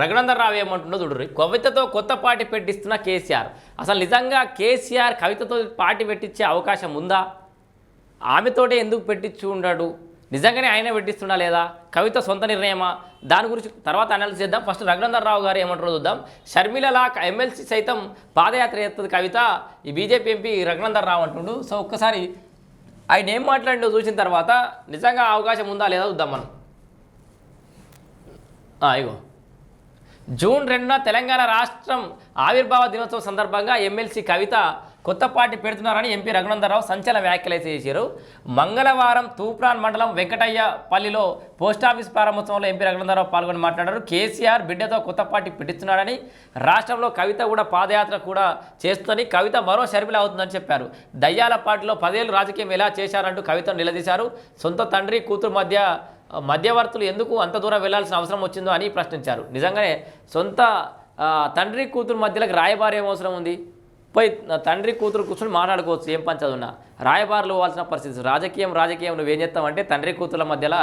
రఘునందన్ రావు ఏమంటుండో చూడరు కవితతో కొత్త పార్టీ పెట్టిస్తున్న కేసీఆర్. అసలు నిజంగా కేసీఆర్ కవితతో పార్టీ పెట్టించే అవకాశం ఉందా? ఆమెతోటే ఎందుకు పెట్టించు ఉన్నాడు నిజంగానే ఆయన పెట్టిస్తున్నా లేదా? కవిత సొంత నిర్ణయమా? దాని గురించి తర్వాత అనాలిసిస్ చేద్దాం. ఫస్ట్ రఘునందన్ రావు గారు ఏమంటారో చూద్దాం. షర్మిలలా ఎమ్మెల్సీ సైతం పాదయాత్ర చేస్తుంది కవిత. ఈ బీజేపీ ఎంపీ రఘునందన్ రావు అంటుండు. సో ఒక్కసారి ఆయన ఏం మాట్లాడిండో చూసిన తర్వాత నిజంగా అవకాశం ఉందా లేదా చూద్దాం మనం. ఇగో. జూన్ రెండున తెలంగాణ రాష్ట్రం ఆవిర్భావ దినోత్సవం సందర్భంగా ఎమ్మెల్సీ కవిత కొత్త పార్టీ పెడుతున్నారని ఎంపీ రఘునందరావు సంచలన వ్యాఖ్యలు చేశారు. మంగళవారం తూప్రాన్ మండలం వెంకటయ్యపల్లిలో పోస్టాఫీస్ ప్రారంభోత్సవంలో ఎంపీ రఘునందరావు పాల్గొని మాట్లాడారు. కేసీఆర్ బిడ్డతో కొత్త పార్టీ పెట్టిస్తున్నాడని రాష్ట్రంలో కవిత కూడా పాదయాత్ర కూడా చేస్తుందని కవిత మరో షర్మిల అవుతుందని చెప్పారు. దయ్యాల పార్టీలో పదేళ్ళు రాజకీయం ఎలా చేశారంటూ కవితను నిలదీశారు. సొంత తండ్రి కూతురు మధ్య మధ్యవర్తులు ఎందుకు అంత దూరం వెళ్ళాల్సిన అవసరం వచ్చిందో అని ప్రశ్నించారు. నిజంగానే సొంత తండ్రి కూతురు మధ్యలోకి రాయబారి అవసరం ఉంది? పోయి తండ్రి కూతురు కూర్చొని మాట్లాడుకోవచ్చు ఏం పని ఉన్నా రాయబారులు పోవాల్సిన పరిస్థితి రాజకీయం రాజకీయం నువ్వేం చేస్తావంటే తండ్రి కూతుర్ల మధ్యలో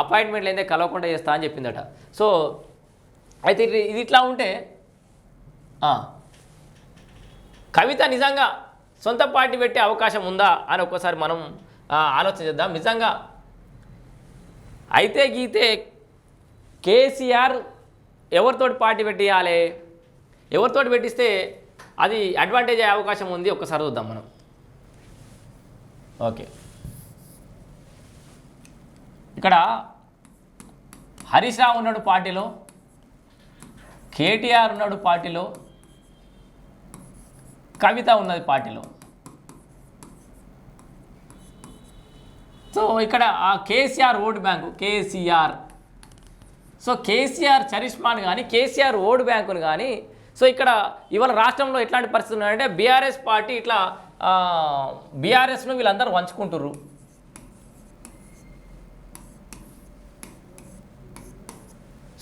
అపాయింట్మెంట్లు ఏందే కలవకుండా చేస్తా అని చెప్పిందట. సో అయితే ఇది ఇట్లా ఉంటే కవిత నిజంగా సొంత పార్టీ పెట్టే అవకాశం ఉందా అని ఒక్కసారి మనం ఆ, ఆలోచన చేద్దాం. నిజంగా అయితే గీతే కేసీఆర్ ఎవరితోటి పార్టీ పెట్టియాలి ఎవరితోటి పెట్టిస్తే అది అడ్వాంటేజ్ అయ్యే అవకాశం ఉంది ఒక్కసారి చూద్దాం మనం. ఓకే. ఇక్కడ హరీష్ రావు ఉన్నాడు పార్టీలో కేటీఆర్ ఉన్నాడు పార్టీలో కవిత ఉన్నది పార్టీలో. సో ఇక్కడ ఆ KCR vote bank KCR. So KCR చరిష్మాను కానీ కేసీఆర్ ఓటు బ్యాంకును కానీ సో ఇక్కడ ఇవాళ రాష్ట్రంలో ఎట్లాంటి పరిస్థితులు ఉన్నాయంటే బీఆర్ఎస్ పార్టీ ఇట్లా బీఆర్ఎస్ను వీళ్ళందరూ వంచుకుంటున్నారు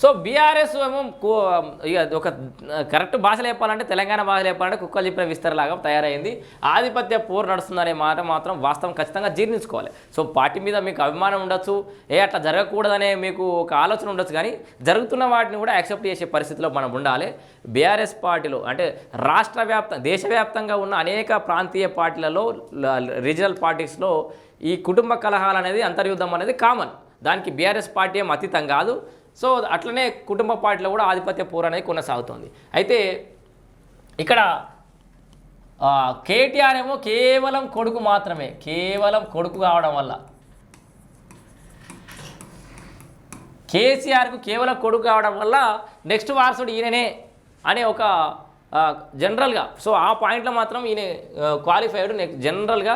సో బీఆర్ఎస్ ఏమో ఇక ఒక కరెక్ట్ భాషలు చెప్పాలంటే తెలంగాణ భాషలు చెప్పాలంటే కుక్కలు చెప్పిన విస్తరలాగా తయారైంది. ఆధిపత్య పోరు నడుస్తుందనే మాట మాత్రం వాస్తవం ఖచ్చితంగా జీర్ణించుకోవాలి. సో పార్టీ మీద మీకు అభిమానం ఉండొచ్చు. ఏ అట్లా జరగకూడదనే మీకు ఒక ఆలోచన ఉండొచ్చు కానీ జరుగుతున్న వాటిని కూడా యాక్సెప్ట్ చేసే పరిస్థితిలో మనం ఉండాలి. బీఆర్ఎస్ పార్టీలో అంటే రాష్ట్ర వ్యాప్త దేశవ్యాప్తంగా ఉన్న అనేక ప్రాంతీయ పార్టీలలో రీజనల్ పార్టీస్లో ఈ కుటుంబ కలహాలు అనేది అంతర్యుద్ధం అనేది కామన్. దానికి బీఆర్ఎస్ పార్టీ ఏం అతీతం కాదు. సో అట్లనే కుటుంబ పార్టీలో కూడా ఆధిపత్య పోరు అనేది కొనసాగుతుంది. అయితే ఇక్కడ కేటీఆర్ ఏమో కేవలం కొడుకు మాత్రమే కేవలం కొడుకు కావడం వల్ల. కేసీఆర్కు కేవలం కొడుకు కావడం వల్ల నెక్స్ట్ వారసుడు ఈయననే అనే ఒక జనరల్గా సో ఆ పాయింట్లో మాత్రం ఈయన క్వాలిఫైడ్ నెక్స్ట్ జనరల్గా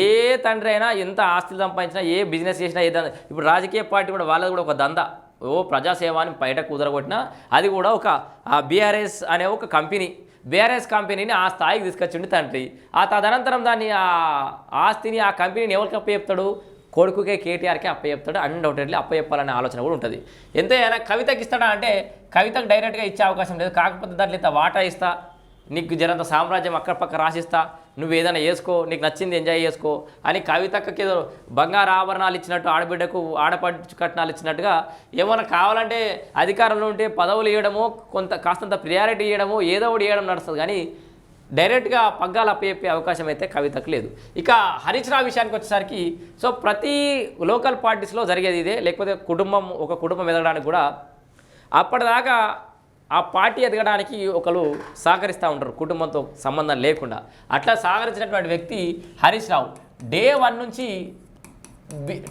ఏ తండ్రి అయినా ఎంత ఆస్తులు సంపాదించినా ఏ బిజినెస్ చేసినా ఏ దంద ఇప్పుడు రాజకీయ పార్టీ కూడా వాళ్ళది కూడా ఒక దంద. ఓ ప్రజాసేవాన్ని బయట కుదరగొట్టినా అది కూడా ఒక బీఆర్ఎస్ అనే ఒక కంపెనీ బీఆర్ఎస్ కంపెనీని ఆ స్థాయికి తీసుకొచ్చిండు తండ్రి. ఆ తదనంతరం దాన్ని ఆ ఆస్తిని ఆ కంపెనీని ఎవరికి అప్పచెప్తాడు? కొడుకుకే కేటీఆర్కే అప్పచెప్తాడు. అన్డౌటెడ్లీ అప్పచెప్పాలనే ఆలోచన కూడా ఉంటుంది. ఎంతైనా కవితకి ఇస్తాడా అంటే కవితకు డైరెక్ట్గా ఇచ్చే అవకాశం లేదు. కాకపోతే దాంట్లో ఇంత వాటా ఇస్తా నీకు జరంత సామ్రాజ్యం అక్కడ పక్క రాసిస్తా నువ్వు ఏదైనా వేసుకో నీకు నచ్చింది ఎంజాయ్ చేసుకో అని కవితకి ఏదో బంగారు ఆభరణాలు ఇచ్చినట్టు ఆడబిడ్డకు ఆడపడుచు కట్నాలు ఇచ్చినట్టుగా ఏమైనా కావాలంటే అధికారంలో ఉంటే పదవులు ఇవ్వడమో కొంత కాస్తంత ప్రియారిటీ ఇవ్వడమో ఏదో ఒకటి ఇవ్వడం నడుస్తుంది. కానీ డైరెక్ట్గా పగ్గాలు అప్పచెప్పే అవకాశం అయితే కవితకు లేదు. ఇక హరీష్ విషయానికి వచ్చేసరికి సో ప్రతి లోకల్ పార్టీస్లో జరిగేది ఇదే. లేకపోతే కుటుంబం ఒక కుటుంబం ఎదగడానికి కూడా అప్పటిదాకా ఆ పార్టీ ఎదగడానికి ఒకరు సహకరిస్తూ ఉంటారు. కుటుంబంతో సంబంధం లేకుండా. అట్లా సహకరించినటువంటి వ్యక్తి హరీష్ రావు. డే వన్ నుంచి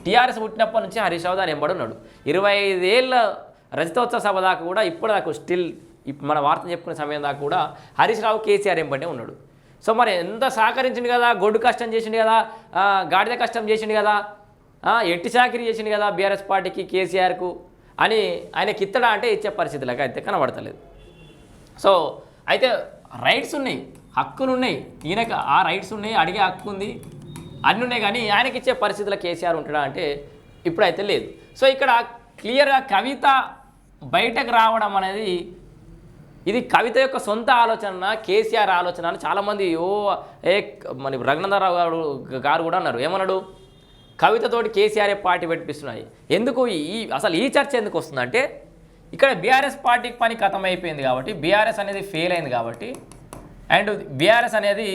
టీఆర్ఎస్ పుట్టినప్పటి నుంచి హరీష్ రావు దాని ఎంబడున్నాడు ఇరవై ఐదేళ్ళ రజతోత్సవ సభ దాకా కూడా ఇప్పుడు దాకా స్టిల్ మన వార్తను చెప్పుకునే సమయం దాకా కూడా హరీష్ రావు కేసీఆర్ ఎంబడే ఉన్నాడు. సో మరి ఎంత సహకరించిండు కదా? గొడ్డు కష్టం చేసిండు కదా? గాడిద కష్టం చేసిండు కదా? ఎట్టి చాకరీ చేసిండు కదా? బీఆర్ఎస్ పార్టీకి కేసీఆర్కు? అని ఆయనకి ఇత్తడా అంటే ఇచ్చే పరిస్థితులకు అయితే కనబడతలేదు. సో అయితే రైట్స్ ఉన్నాయి హక్కులు ఉన్నాయి ఈయనకు ఆ రైట్స్ ఉన్నాయి అడిగే హక్కు ఉంది అన్నీ ఉన్నాయి కానీ ఆయనకి ఇచ్చే పరిస్థితుల్లో కేసీఆర్ ఉంటాడా అంటే ఇప్పుడైతే లేదు. సో ఇక్కడ క్లియర్గా కవిత బయటకు రావడం అనేది ఇది కవిత యొక్క సొంత ఆలోచన కేసీఆర్ ఆలోచన అని చాలామంది ఓ ఏ మన రఘునందరావు గారు గారు కూడా అన్నారు. ఏమన్నాడు? కవితతోటి కేసీఆర్ పార్టీ పెట్టిస్తున్నాయి ఎందుకు ఈ అసలు ఈ చర్చ ఎందుకు వస్తుందంటే ఇక్కడ బీఆర్ఎస్ పార్టీకి పని కథం అయిపోయింది కాబట్టి బీఆర్ఎస్ అనేది ఫెయిల్ అయింది కాబట్టి అండ్ బీఆర్ఎస్ అనేది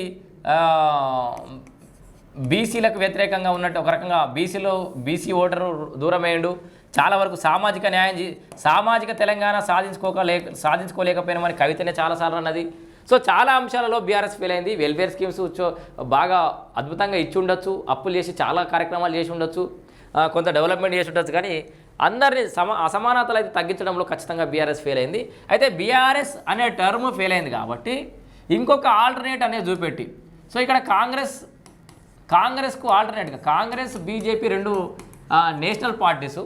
బీసీలకు వ్యతిరేకంగా ఉన్నట్టు ఒక రకంగా బీసీలో బీసీ ఓటరు దూరమేయండు చాలా వరకు సామాజిక న్యాయం సామాజిక తెలంగాణ సాధించుకోకలే సాధించుకోలేకపోయినామని కవితనే చాలాసార్లు అన్నది. సో చాలా అంశాలలో బీఆర్ఎస్ ఫెయిల్ అయింది. వెల్ఫేర్ స్కీమ్స్ బాగా అద్భుతంగా ఇచ్చి ఉండొచ్చు. అప్పులు చేసి చాలా కార్యక్రమాలు చేసి ఉండొచ్చు. కొంత డెవలప్మెంట్ చేసి ఉండొచ్చు. కానీ అందరినీ సమ అసమానతలు అయితే తగ్గించడంలో ఖచ్చితంగా బీఆర్ఎస్ ఫెయిల్ అయింది. అయితే బీఆర్ఎస్ అనే టర్మ్ ఫెయిల్ అయింది కాబట్టి ఇంకొక ఆల్టర్నేట్ అనేది చూపెట్టి. సో ఇక్కడ కాంగ్రెస్ కాంగ్రెస్కు ఆల్టర్నేట్గా కాంగ్రెస్ బీజేపీ రెండు నేషనల్ పార్టీసు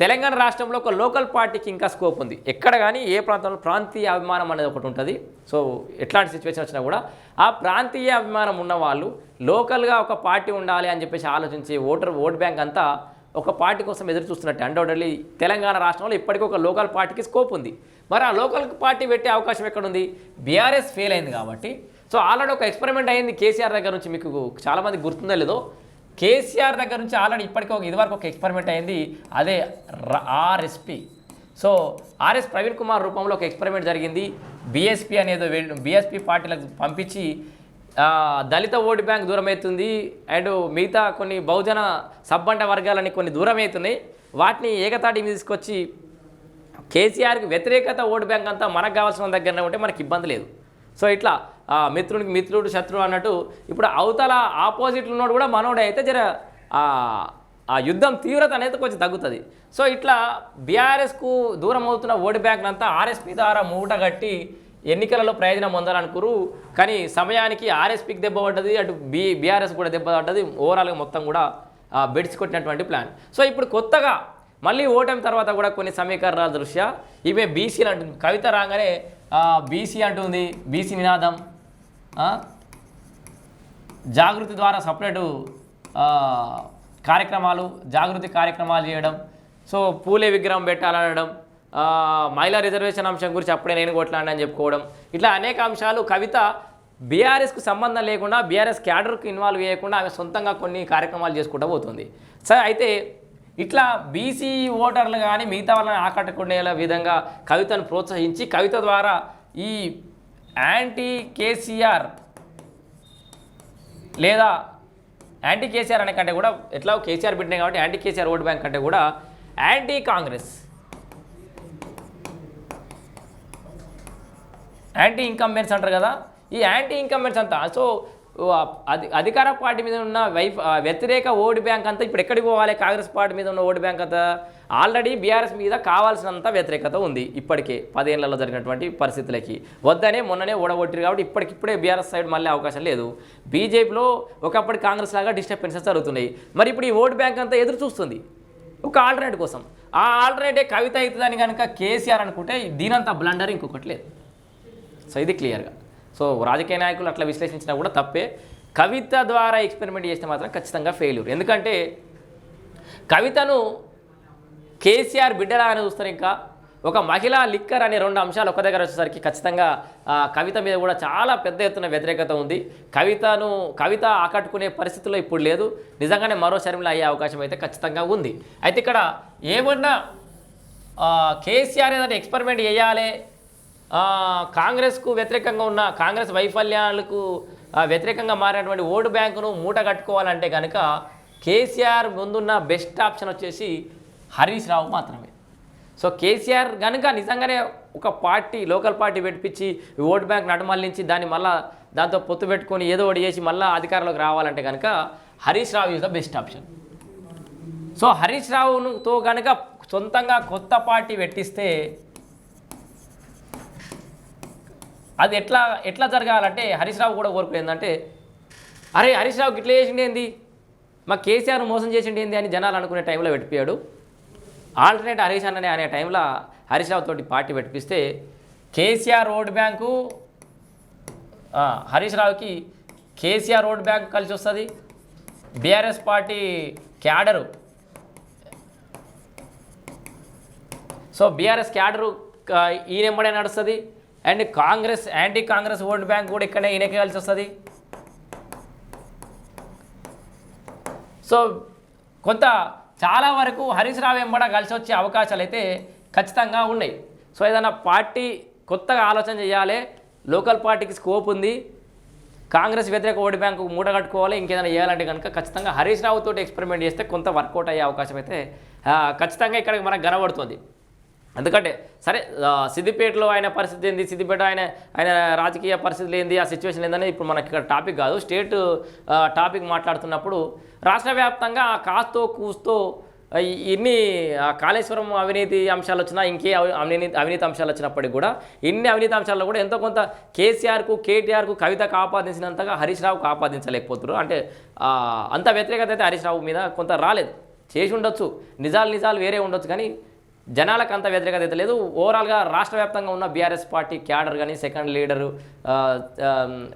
తెలంగాణ రాష్ట్రంలో ఒక లోకల్ పార్టీకి ఇంకా స్కోప్ ఉంది. ఎక్కడ కానీ ఏ ప్రాంతంలో ప్రాంతీయ అభిమానం అనేది ఒకటి ఉంటుంది. సో ఎట్లాంటి సిచ్యువేషన్ వచ్చినా కూడా ఆ ప్రాంతీయ అభిమానం ఉన్న వాళ్ళు లోకల్గా ఒక పార్టీ ఉండాలి అని చెప్పేసి ఆలోచించి ఓటర్ ఓట్ బ్యాంక్ అంతా ఒక పార్టీ కోసం ఎదురు చూస్తున్నట్టు. అన్డౌటెడ్లీ తెలంగాణ రాష్ట్రంలో ఇప్పటికీ ఒక లోకల్ పార్టీకి స్కోప్ ఉంది. మరి ఆ లోకల్ పార్టీ పెట్టే అవకాశం ఎక్కడుంది? బీఆర్ఎస్ ఫెయిల్ అయింది కాబట్టి. సో ఆల్రెడీ ఒక ఎక్స్పెరిమెంట్ అయింది కేసీఆర్ దగ్గర నుంచి. మీకు చాలామంది గుర్తుందో లేదో కేసీఆర్ దగ్గర నుంచి ఆల్రెడీ ఇప్పటికీ ఒక ఇదివరకు ఒక ఎక్స్పెరిమెంట్ అయింది. అదే RSP. So RS Praveen Kumar రూపంలో ఒక ఎక్స్పెరిమెంట్ జరిగింది. బీఎస్పీ అనేది బీఎస్పీ పార్టీలకు పంపించి దళిత ఓటు బ్యాంక్ దూరమవుతుంది అండ్ మిగతా కొన్ని బహుజన సబ్బండ వర్గాలని కొన్ని దూరం అవుతున్నాయి. వాటిని ఏకతాటి మీద తీసుకొచ్చి కేసీఆర్కి వ్యతిరేకత ఓటు బ్యాంక్ అంతా మనకు కావాల్సిన దగ్గరనే ఉంటే మనకి ఇబ్బంది లేదు. సో ఇట్లా మిత్రునికి మిత్రుడు శత్రువు అన్నట్టు ఇప్పుడు అవతల ఆపోజిట్లు ఉన్నోడు కూడా మనోడే అయితే జర ఆ, యుద్ధం తీవ్రత అనేది కొంచెం తగ్గుతుంది. సో ఇట్లా బీఆర్ఎస్కు దూరం అవుతున్న ఓటు బ్యాంక్నంతా ఆర్ఎస్పీ ద్వారా మూట కట్టి ఎన్నికలలో ప్రయోజనం పొందాలనుకురు. కానీ సమయానికి ఆర్ఎస్పీకి దెబ్బ పడ్డది అటు బీ బీఆర్ఎస్ కూడా దెబ్బ పడ్డది ఓవరాల్గా మొత్తం కూడా బెడిచి కొట్టినటువంటి ప్లాన్. సో ఇప్పుడు కొత్తగా మళ్ళీ ఓటమి తర్వాత కూడా కొన్ని సమీకరణాల దృష్ట్యా ఈమె బీసీలు అంటుంది కవిత రాగానే బీసీ అంటుంది బీసీ నినాదం జాగృతి ద్వారా సపరేటు కార్యక్రమాలు జాగృతి కార్యక్రమాలు చేయడం సో పూలే విగ్రహం పెట్టాలనడం మహిళా రిజర్వేషన్ అంశం గురించి అప్పుడే నేను కొట్లాడినని చెప్పుకోవడం ఇట్లా అనేక అంశాలు కవిత బీఆర్ఎస్కు సంబంధం లేకుండా బీఆర్ఎస్ క్యాడర్కు ఇన్వాల్వ్ చేయకుండా ఆమె సొంతంగా కొన్ని కార్యక్రమాలు చేసుకుంటూ పోతుంది. సరే అయితే ఇట్లా బీసీ ఓటర్లు కానీ మిగతా వాళ్ళని ఆకట్టుకునే విధంగా కవితను ప్రోత్సహించి కవిత ద్వారా ఈ యాంటీ కేసీఆర్ లేదా యాంటీ కేసీఆర్ అనే కంటే కూడా ఎట్లా కేసీఆర్ పెట్టినాయి కాబట్టి యాంటీ కేసీఆర్ ఓటు బ్యాంక్ కంటే కూడా యాంటీ కాంగ్రెస్ యాంటీ ఇన్కంబెన్స్ అంటారు కదా ఈ యాంటీ ఇన్కంబెన్స్ అంతా. సో అది అధికార పార్టీ మీద ఉన్న వైఫ్ వ్యతిరేక ఓటు బ్యాంక్ అంతా ఇప్పుడు ఎక్కడికి పోవాలి? కాంగ్రెస్ పార్టీ మీద ఉన్న ఓటు బ్యాంక్ అంతా? ఆల్రెడీ బీఆర్ఎస్ మీద కావాల్సినంత వ్యతిరేకత ఉంది ఇప్పటికే పదేళ్ళలో జరిగినటువంటి పరిస్థితులకి. వద్దనే మొన్ననే ఓడగొట్టారు కాబట్టి ఇప్పటికిప్పుడే బీఆర్ఎస్ సైడ్ మళ్ళీ అవకాశం లేదు. బీజేపీలో ఒకప్పటి కాంగ్రెస్ లాగా డిస్టర్బెన్సెస్ జరుగుతున్నాయి. మరి ఇప్పుడు ఈ ఓటు బ్యాంక్ అంతా ఎదురు చూస్తుంది. ఒక ఆల్టర్నేట్ కోసం. ఆ ఆల్టర్నేటే కవిత అవుతుందని కనుక కేసీఆర్ అనుకుంటే దీనంత బ్లండర్ ఇంకొకటి లేదు. సో ఇది క్లియర్గా. సో రాజకీయ నాయకులు అట్లా విశ్లేషించినా కూడా తప్పే. కవిత ద్వారా ఎక్స్పెరిమెంట్ చేస్తే మాత్రం ఖచ్చితంగా ఫెయిల్యూర్ ఎందుకంటే కవితను కేసీఆర్ బిడ్డలాగానే చూస్తారు ఇంకా. ఒక మహిళా లిక్కర్ అనే రెండు అంశాలు ఒక దగ్గర వచ్చేసరికి ఖచ్చితంగా కవిత మీద కూడా చాలా పెద్ద ఎత్తున వ్యతిరేకత ఉంది. కవితను కవిత ఆకట్టుకునే పరిస్థితుల్లో ఇప్పుడు లేదు. నిజంగానే మరో శర్మిల అయ్యే అవకాశం అయితే ఖచ్చితంగా ఉంది. అయితే ఇక్కడ ఏమన్నా కేసీఆర్ ఏదైనా ఎక్స్పెరిమెంట్ చేయాలి కాంగ్రెస్కు వ్యతిరేకంగా ఉన్న కాంగ్రెస్ వైఫల్యాలకు వ్యతిరేకంగా మారినటువంటి ఓటు బ్యాంకును మూట కట్టుకోవాలంటే కనుక కేసీఆర్ ముందున్న బెస్ట్ ఆప్షన్ వచ్చేసి హరీష్ రావు మాత్రమే. సో కేసీఆర్ కనుక నిజంగానే ఒక పార్టీ లోకల్ పార్టీ పెట్టించి ఈ ఓటు బ్యాంక్ నడమల్లించి దాన్ని మళ్ళా దాంతో పొత్తు పెట్టుకొని ఏదో ఒకటి చేసి మళ్ళీ అధికారంలోకి రావాలంటే కనుక Harish Rao is the best option so Harish రావుతో కనుక సొంతంగా కొత్త పార్టీ పెట్టిస్తే అది ఎట్లా ఎట్లా జరగాలంటే హరీష్ రావు కూడా కోరుకు ఏంటంటే అరే హరీష్ రావుకి ఇట్లా చేసిండేంది మా కేసీఆర్ మోసం చేసిండేంది అని జనాలు అనుకునే టైంలో పెట్టిపోయాడు. ఆల్టర్నేట్ హరీష్ అన్ననే అనే టైంలో హరీష్ రావు తోటి పార్టీ పెట్టిపిస్తే కేసీఆర్ రోడ్ బ్యాంకు హరీష్ రావుకి కేసీఆర్ రోడ్ బ్యాంక్ కలిసి వస్తుంది. BRS party cadre. So BRS cadre ఈ ఈయన నడుస్తుంది. And Congress anti Congress vote bank కూడా ఇక్కడే ఈయనకే కలిసి వస్తుంది. సో కొంత చాలా వరకు హరీష్ రావు వెంబడ కలిసి వచ్చే అవకాశాలు అయితే ఖచ్చితంగా ఉన్నాయి. సో ఏదైనా పార్టీ కొత్తగా ఆలోచన చేయాలి లోకల్ పార్టీకి స్కోప్ ఉంది కాంగ్రెస్ వ్యతిరేక ఓటు బ్యాంకు మూట కట్టుకోవాలి ఇంకేదైనా చేయాలంటే కనుక ఖచ్చితంగా హరీష్ రావు తోటి ఎక్స్పెరిమెంట్ చేస్తే కొంత వర్కౌట్ అయ్యే అవకాశం అయితే ఖచ్చితంగా ఇక్కడ మనకు కనబడుతుంది. ఎందుకంటే సరే సిద్దిపేటలో ఆయన పరిస్థితి ఏంది? సిద్దిపేట ఆయన ఆయన రాజకీయ పరిస్థితులు ఏంది? ఆ సిచ్యువేషన్ ఏందని ఇప్పుడు మనకి ఇక్కడ టాపిక్ కాదు. స్టేట్ టాపిక్ మాట్లాడుతున్నప్పుడు రాష్ట్ర వ్యాప్తంగా కాస్తో కూస్తో ఇన్ని కాళేశ్వరం అవినీతి అంశాలు వచ్చినా ఇంకే అవి- అవినీతి అవినీతి అంశాలు వచ్చినప్పటికీ కూడా ఇన్ని అవినీతి అంశాల్లో కూడా ఎంతో కొంత కేసీఆర్కు కేటీఆర్కు కవితకు ఆపాదించినంతగా హరీష్ రావుకు ఆపాదించలేకపోతున్నారు అంటే అంత వ్యతిరేకత అయితే హరీష్ రావు మీద కొంత రాలేదు. చేసి ఉండొచ్చు. నిజాలు నిజాలు వేరే ఉండొచ్చు కానీ జనాలకు అంత వ్యతిరేకత అయితే లేదు. ఓవరాల్గా రాష్ట్ర వ్యాప్తంగా ఉన్న బీఆర్ఎస్ పార్టీ క్యాడర్ కానీ second leader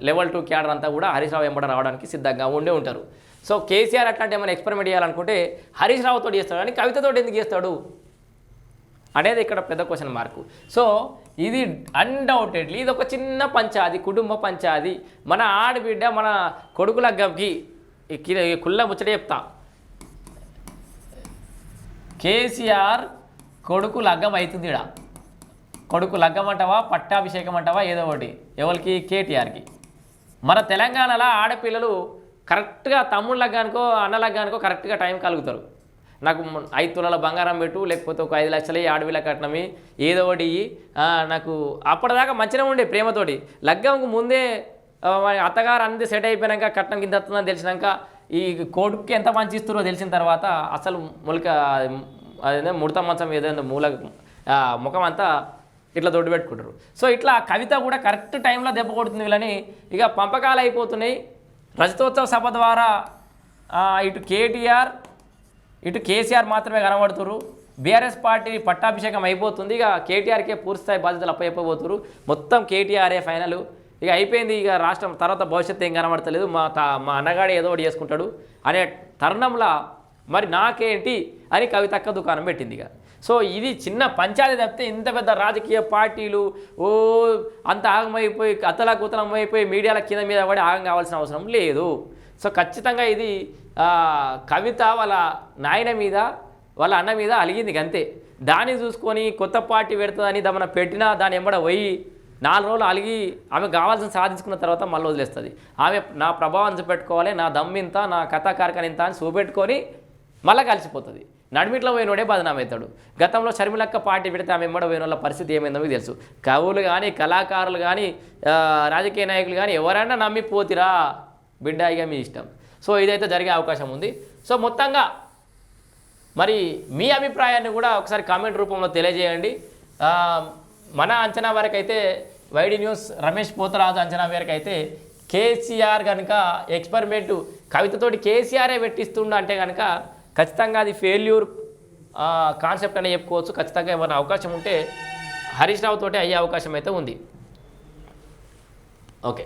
level two cadre అంతా కూడా హరీష్ రావు వెంబడ రావడానికి సిద్ధంగా ఉండే ఉంటారు. సో కేసీఆర్ అట్లాంటి ఏమైనా ఎక్స్పెరిమెంట్ చేయాలనుకుంటే హరీష్ రావుతో చేస్తాడు కానీ కవితతో ఎందుకు చేస్తాడు అనేది ఇక్కడ పెద్ద క్వశ్చన్ మార్కు సో ఇది అన్డౌటెడ్లీ ఇది ఒక చిన్న పంచాది కుటుంబ పంచాది. మన ఆడబిడ్డ మన కొడుకుల గబ్కి కుల్ల ముచ్చట చెప్తా. కేసీఆర్ కొడుకు లగ్గం అవుతుంది ఇడ కొడుకు లగ్గం అంటావా పట్టాభిషేకం అంటావా ఏదో ఒకటి. ఎవరికి? కేటీఆర్కి. మన తెలంగాణలో ఆడపిల్లలు కరెక్ట్గా తమ్ముళ్ళ లగ్గానికో అన్న లగ్గానికో కరెక్ట్గా టైం కలుగుతారు. నాకు ఐదు తులాల బంగారం పెట్టు లేకపోతే ఒక ఐదు లక్షలు ఆడవిల కట్నమి ఏదో ఒకటి నాకు అప్పటిదాకా మంచిగా ఉండే ప్రేమతోటి. లగ్గంకు ముందే అత్తగారు అన్నది సెట్ అయిపోయాక కట్నం కింద వస్తుందని తెలిసినాక ఈ కొడుకు ఎంత మంచి ఇస్తారో తెలిసిన తర్వాత అసలు మొలక అదే ముడత మంచం ఏదైనా మూల ముఖం అంతా ఇట్లా దొడ్డు పెట్టుకుంటారు. సో ఇట్లా కవిత కూడా కరెక్ట్ టైంలో దెబ్బ కొడుతుంది వీళ్ళని. ఇక పంపకాలు అయిపోతున్నాయి. రజతోత్సవ సభ ద్వారా ఇటు కేటీఆర్ ఇటు కేసీఆర్ మాత్రమే కనబడుతురు బీఆర్ఎస్ పార్టీ పట్టాభిషేకం అయిపోతుంది. ఇక కేటీఆర్కే పూర్తిస్థాయి బాధ్యతలు అప్పయిపోతురు మొత్తం కేటీఆర్ఏ ఫైనల్. ఇక అయిపోయింది ఇక రాష్ట్రం. తర్వాత భవిష్యత్తు ఏం కనబడతలేదు. మా మా అన్నగాడు ఏదో ఒకటి చేసుకుంటాడు. అనే తరుణంలో మరి నాకేంటి అని కవితక్క దుకాణం పెట్టింది ఇక. సో ఇది చిన్న పంచాయతీ తప్పితే ఇంత పెద్ద రాజకీయ పార్టీలు ఓ అంత ఆగమైపోయి అతలా కుతలం అయిపోయి మీడియాల కింద మీద పడి ఆగం కావాల్సిన అవసరం లేదు. సో ఖచ్చితంగా ఇది కవిత వాళ్ళ నాయన మీద వాళ్ళ అన్న మీద అలిగింది ఇక అంతే. దాన్ని చూసుకొని కొత్త పార్టీ పెడుతుందని దమన పెట్టినా దాని ఎంబడ పోయి నాలుగు రోజులు అలిగి ఆమె కావాల్సిన సాధించుకున్న తర్వాత మళ్ళీ వదిలేస్తుంది. ఆమె నా ప్రభావం చూపెట్టుకోవాలి నా దమ్మింత నా కథా ఇంత అని చూపెట్టుకొని మళ్ళీ కలిసిపోతుంది. నడిమిట్లో పోయినోడే బదనామవుతాడు. గతంలో షర్మిలక్క పార్టీ పెడితే ఆమె ఎంబడ పోయిన వాళ్ళ పరిస్థితి ఏమైందో మీకు తెలుసు. కవులు కానీ కళాకారులు కానీ రాజకీయ నాయకులు కానీ ఎవరైనా నమ్మిపోతిరా. బిడ్డ ఇక మీ ఇష్టం. సో ఇదైతే జరిగే అవకాశం ఉంది. సో మొత్తంగా మరి మీ అభిప్రాయాన్ని కూడా ఒకసారి కామెంట్ రూపంలో తెలియజేయండి. మన అంచనా వరకు అయితే వైడి న్యూస్ రమేష్ పోతరాజు అంచనా మేరకు అయితే కేసీఆర్ కనుక ఎక్స్పెరిమెంటు కవితతోటి కేసీఆరే పెట్టిస్తుండ అంటే కనుక ఖచ్చితంగా అది ఫెయిల్యూర్ కాన్సెప్ట్ అనే చెప్పుకోవచ్చు. ఖచ్చితంగా ఏమైనా అవకాశం ఉంటే హరీష్ రావుతో అయ్యే అవకాశం అయితే ఉంది. ఓకే.